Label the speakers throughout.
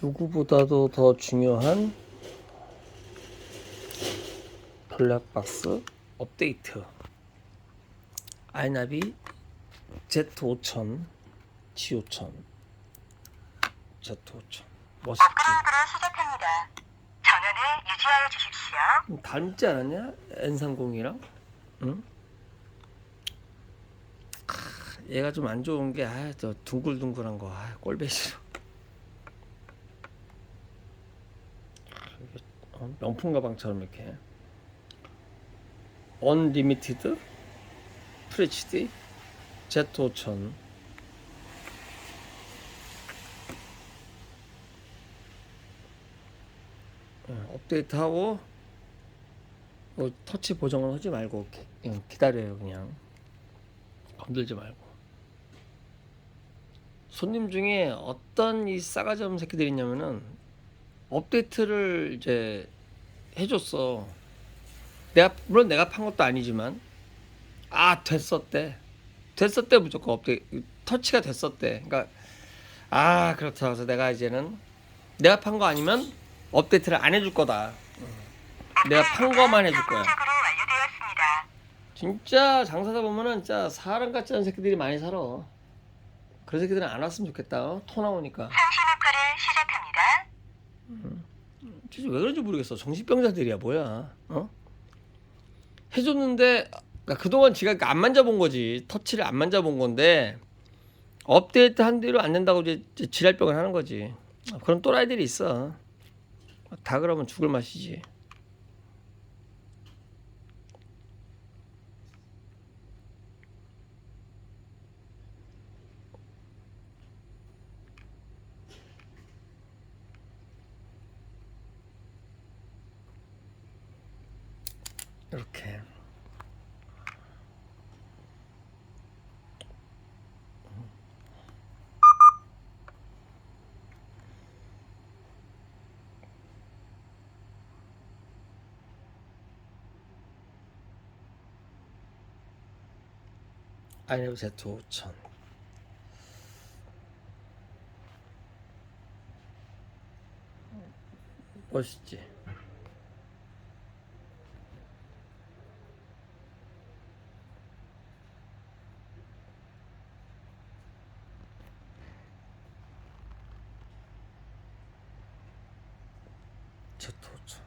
Speaker 1: 누구보다도 더 중요한 블랙박스 업데이트 아이나비 Z5000 G5000 Z5000 멋있지?
Speaker 2: 업그레이드를 시작합니다. 전원을 유지하여 주십시오.
Speaker 1: 닮지 않았냐? N30이랑? 응? 크, 얘가 좀 안 좋은 게, 아, 저 둥글둥글한 거, 아, 꼴배 싫어. 이게, 어, 명품 가방처럼 이렇게. 언리미티드 프레치디 Z5000 어, 업데이트하고 뭐 터치 보정은 하지 말고 기, 그냥 기다려요 그냥. 건들지 말고. 손님 중에 어떤 이 싸가지 없는 새끼들이 있냐면은 업데이트를 이제 해줬어 내가 물론 내가 판 것도 아니지만 아 됐었대 됐었대 무조건 업데이트 터치가 됐었대 그러니까 아 그렇다 그래서 내가 이제는 내가 판 거 아니면 업데이트를 안 해줄 거다 내가 판 거만 해줄 거야. 진짜 장사다 보면은 진짜 사람 같지 않은 새끼들이 많이 살아. 그런 새끼들은 안 왔으면 좋겠다. 어? 토 나오니까.
Speaker 2: 시작합니다.
Speaker 1: 진짜 왜 그런지 모르겠어. 정신병자들이야 뭐야. 어? 해줬는데 그러니까 그동안 지가 안 만져본 거지. 터치를 안 만져본 건데 업데이트 한 뒤로 안 된다고 이제 지랄병을 하는 거지. 그런 또라이들이 있어. 다 그러면 죽을 맛이지. 이렇게. Z 5000 멋있지? Z 5000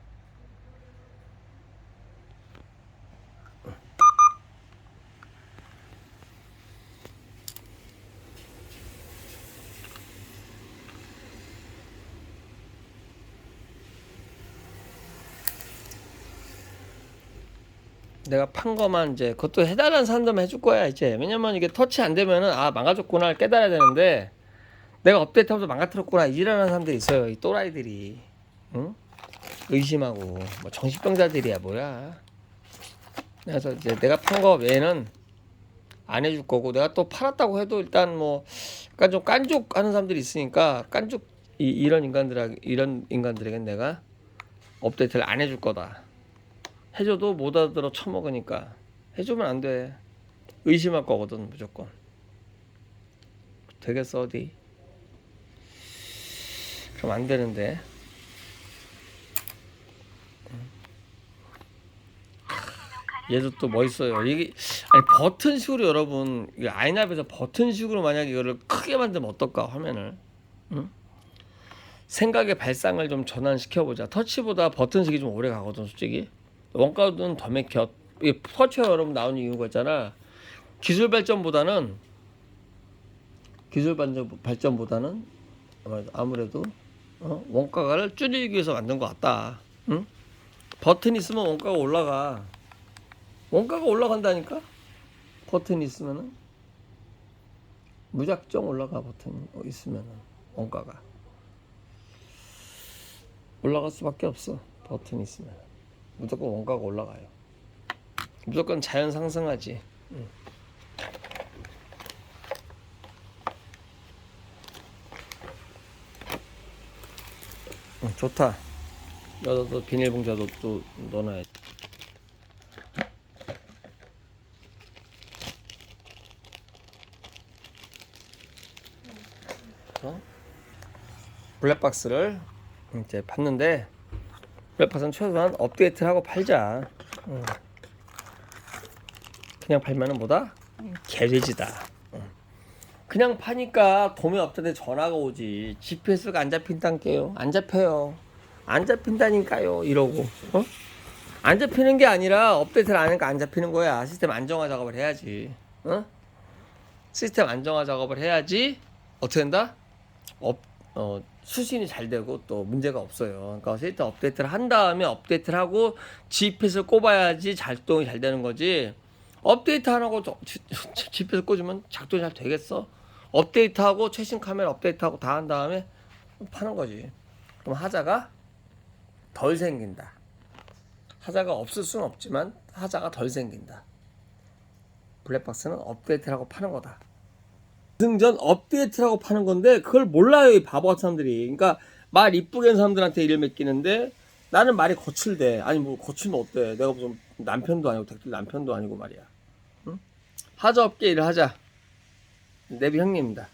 Speaker 1: 내가 판 거만 이제 그것도 해달라는 사람들만 해줄 거야 이제 왜냐면 이게 터치 안 되면은 아 망가졌구나 깨달아야 되는데 내가 업데이트하면서 망가뜨렸구나 이라는 사람들이 있어요 이 또라이들이 응? 의심하고 뭐 정신병자들이야 뭐야 그래서 이제 내가 판 거 외에는 안 해줄 거고 내가 또 팔았다고 해도 일단 뭐 약간 좀 깐족하는 사람들이 있으니까 깐족 이, 이런 인간들 이런 인간들에겐 내가 업데이트를 안 해줄 거다. 해줘도 못 알아들어 처먹으니까 해주면 안 돼. 의심할 거거든 무조건. 되겠어 어디? 그럼 안 되는데. 얘도 또 멋있어요. 이게 아니 버튼식으로 여러분 이 아이납에서 버튼식으로 만약 이거를 크게 만들면 어떨까 화면을 응? 생각의 발상을 좀 전환시켜 보자. 터치보다 버튼식이 좀 오래 가거든 솔직히. 원가는 더 맥혀. 이 터치가 여러분 나온 이유가 있잖아. 기술 발전보다는 기술 발전 아무래도, 아무래도 어? 원가를 줄이기 위해서 만든 것 같다. 응? 버튼 있으면 원가가 올라가. 원가가 올라간다니까? 버튼 있으면은 무작정 올라가 버튼 있으면은 원가가 올라갈 수밖에 없어 버튼 있으면 무조건 원가가 올라가요 무조건 자연 상승하지 응. 응, 좋다 너도 비닐봉자도 또 넣어놔야 지 어? 블랙박스를 이제 봤는데 블랙박스는 최소한 업데이트를 하고 팔자. 응. 그냥 팔면은 뭐다? 개돼지다. 응. 그냥 파니까 도매 업자한테 전화가 오지. GPS가 안 잡힌다니까요. 안 잡혀요. 안 잡힌다니까요. 이러고. 어? 안 잡히는 게 아니라 업데이트를 안 하니까 안 잡히는 거야. 시스템 안정화 작업을 해야지. 어? 시스템 안정화 작업을 해야지 어떻게 된다? 업, 어, 수신이 잘 되고 또 문제가 없어요. 그러니까 시스템 업데이트를 한 다음에 업데이트를 하고 GPS를 꼽아야지 작동이 잘 되는 거지. 업데이트 안 하고 GPS 꽂으면 작동이 잘 되겠어? 업데이트하고 최신 카메라 업데이트하고 다 한 다음에 파는 거지. 그럼 하자가 덜 생긴다. 하자가 없을 수는 없지만 하자가 덜 생긴다. 블랙박스는 업데이트를 하고 파는 거다. 승전 업데이트라고 파는 건데 그걸 몰라요 이 바보 같은 사람들이. 그러니까 말 이쁘게 하는 사람들한테 일을 맡기는데 나는 말이 거칠대. 아니 뭐 거칠면 어때? 내가 무슨 남편도 아니고 댁들 남편도 아니고 말이야. 응? 하자 업계 일을 하자. 내비 형님입니다.